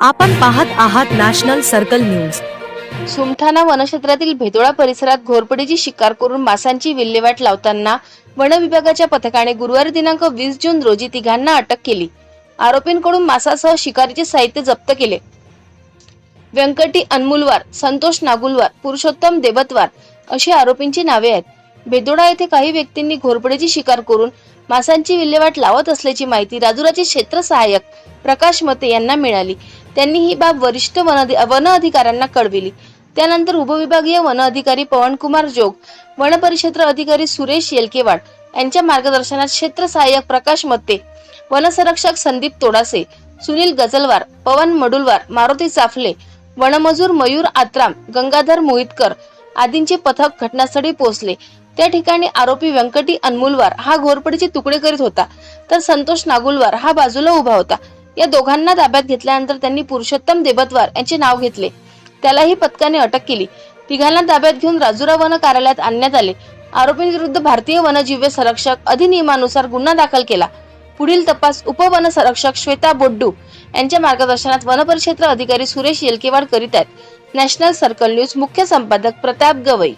आपण पाहत आहात नॅशनल सर्कल न्यूज. सुमठाणा वनक्षेत्रातील भेदोळा परिसरात घोरपडीची शिकार करून मासांची विल्हेवाट लावताना वन विभागाच्या पथकाने गुरुवारी दिनांक वीस जून रोजी तिघांना अटक केली. आरोपींकडून मासासह शिकारीचे साहित्य जप्त केले. व्यंकटी अनमुलवार संतोष नागुलवार पुरुषोत्तम देवतवार अशी आरोपींची नावे आहेत. बेदोडा येथे काही व्यक्तींनी घोरपडीची शिकार करून मासांची विल्हेवाट लावत असल्याची माहिती राजुराचे क्षेत्र सहाय्यक प्रकाश मते यांना मिळाली. त्यांनी ही बाब वरिष्ठ वन वन अधिकाऱ्यांना कळविली. त्यानंतर उपविभागीय वन अधिकारी पवनकुमार जोग वन परिक्षेत्र अधिकारी सुरेश येलकेवाड यांच्या मार्गदर्शनात क्षेत्र सहाय्यक प्रकाश मत्ते वनसंरक्षक संदीप तोडासे सुनील गजलवार पवन मडुलवार मारुती चाफले वनमजूर मयूर आत्राम गंगाधर मोहितकर आदींचे पथक घटनास्थळी पोहोचले. त्या ठिकाणी आरोपी व्यंकटी अनमुलवार हा घोरपडीचे तुकडे करीत होता. तर संतोष नागुलवार हा बाजूला उभा होता. या दोघांना ताब्यात घेतल्यानंतर त्यांनी पुरुषोत्तम देबतवार यांचे नाव घेतले. त्यालाही पथकाने अटक केली. तिघांना ताब्यात घेऊन राजुरा वन कार्यालयात आणण्यात आले. आरोपींविरुद्ध भारतीय वनजीव्य संरक्षक अधिनियमानुसार गुन्हा दाखल केला. पुढील तपास उपवन संरक्षक श्वेता बोड्डू यांच्या मार्गदर्शनात वनपरिक्षेत्र अधिकारी सुरेश येलकेवाड करीत आहेत. नॅशनल सर्कल न्यूज मुख्य संपादक प्रताप गवई.